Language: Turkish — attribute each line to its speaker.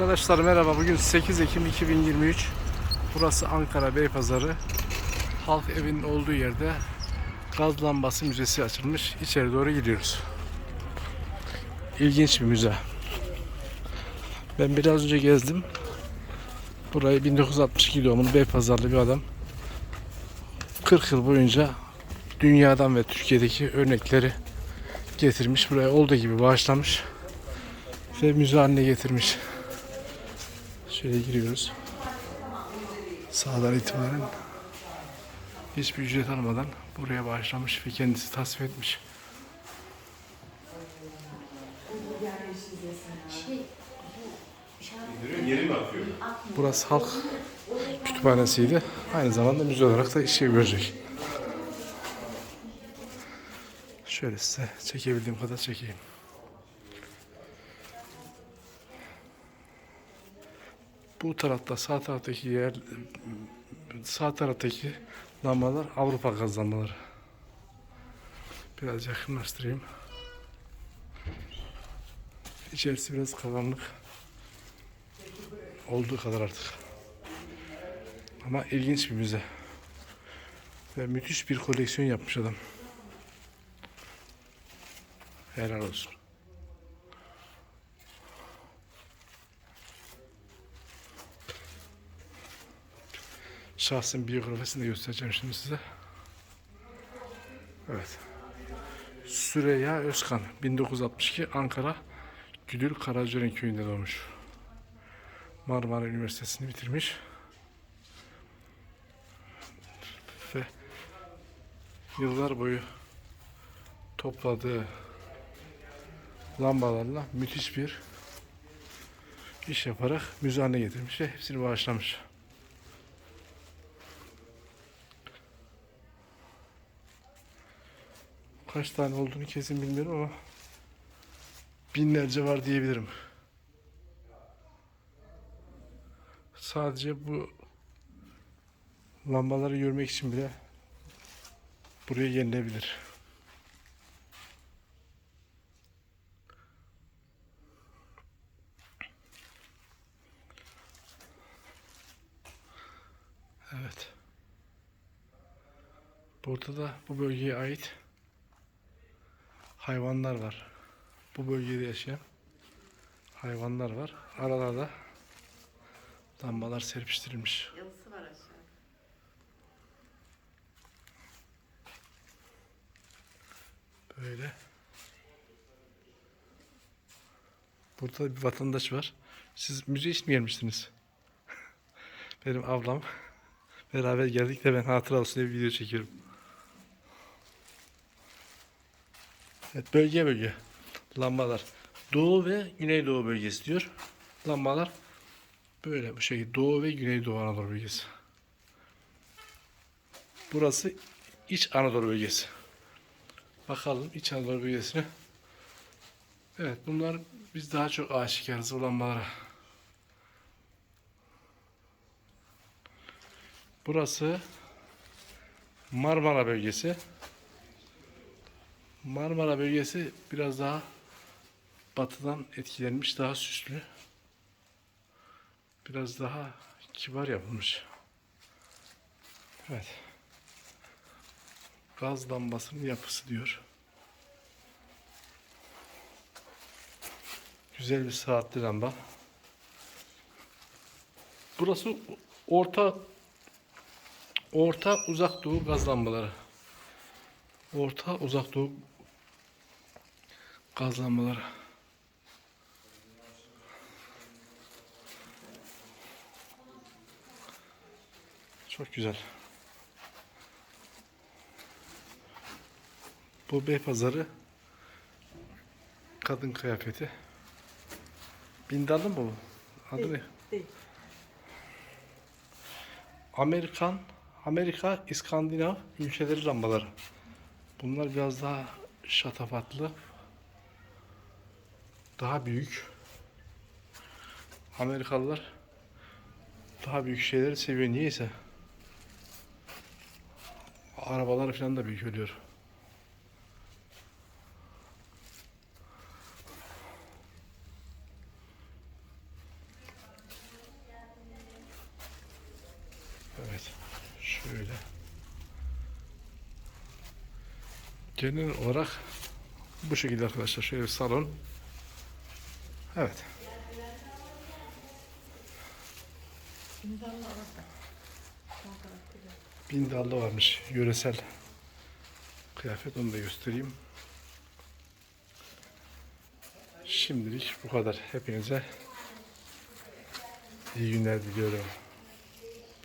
Speaker 1: Arkadaşlar merhaba. Bugün 8 Ekim 2023. Burası Ankara Beypazarı. Halk evinin olduğu yerde gaz lambası müzesi açılmış. İçeri doğru gidiyoruz. İlginç bir müze. Ben biraz önce gezdim. Burayı 1962 doğumlu Beypazarlı bir adam 40 yıl boyunca dünyadan ve Türkiye'deki örnekleri getirmiş. Buraya olduğu gibi bağışlamış ve müze haline getirmiş. Şöyle giriyoruz. Sağdan itibaren hiçbir ücret almadan buraya bağışlamış ve kendisi tasvip etmiş. Burası halk kütüphanesiydi. Aynı zamanda müze olarak da işe görecek. Şöyle size çekebildiğim kadar çekeyim. Bu tarafta sağ taraftaki yer sağ taraftaki lambalar Avrupa gaz lambaları. Biraz yakınlaştırayım. İçerisi biraz karanlık. Olduğu kadar artık. Ama ilginç bir müze. Ve müthiş bir koleksiyon yapmış adam. Helal olsun. Şahsın biyografisini de göstereceğim şimdi size. Evet. Süreyya Özkan 1962 Ankara Güdül Karacören köyünde doğmuş. Marmara Üniversitesi'ni bitirmiş. Ve yıllar boyu topladığı lambalarla müthiş bir iş yaparak müze haline getirmiş ve hepsini bağışlamış. Kaç tane olduğunu kesin bilmiyorum ama binlerce var diyebilirim. Sadece bu lambaları görmek için bile buraya gelinebilir. Evet. Burada da bu bölgeye ait hayvanlar var. Bu bölgede yaşayan hayvanlar var. Aralarda lambalar serpiştirilmiş.
Speaker 2: Yalısı var aşağı.
Speaker 1: Böyle. Burada bir vatandaş var. Siz müze için mi gelmiştiniz? Benim ablam. Beraber geldik de ben hatıra olsun diye bir video çekiyorum. Evet bölge bölge. Lambalar. Doğu ve Güneydoğu bölgesi diyor. Lambalar böyle bu şekilde. Doğu ve Güneydoğu Anadolu bölgesi. Burası İç Anadolu bölgesi. Bakalım İç Anadolu bölgesine. Evet bunlar biz daha çok aşikarız bu lambalara. Burası Marmara bölgesi. Marmara bölgesi biraz daha batıdan etkilenmiş, daha süslü. Biraz daha kibar yapılmış. Evet. Gaz lambasının yapısı diyor. Güzel bir saatli lamba. Burası orta orta uzak doğu gaz lambaları. Orta uzak doğu gaz lambaları. Çok güzel. Bu Beypazarı kadın kıyafeti. Bindallı mı bu? Adı ne?
Speaker 2: Değil.
Speaker 1: Amerikan, Amerika, İskandinav ülkeleri lambaları. Bunlar biraz daha şatafatlı daha büyük Amerikalılar daha büyük şeyleri seviyor niyeyse. Arabalar falan da büyük oluyor. Evet. Şöyle. Genel olarak bu şekilde arkadaşlar. Şöyle bir salon. Evet. Bindallı varmış. Yöresel kıyafet. Onu da göstereyim. Şimdilik bu kadar. Hepinize iyi günler diliyorum.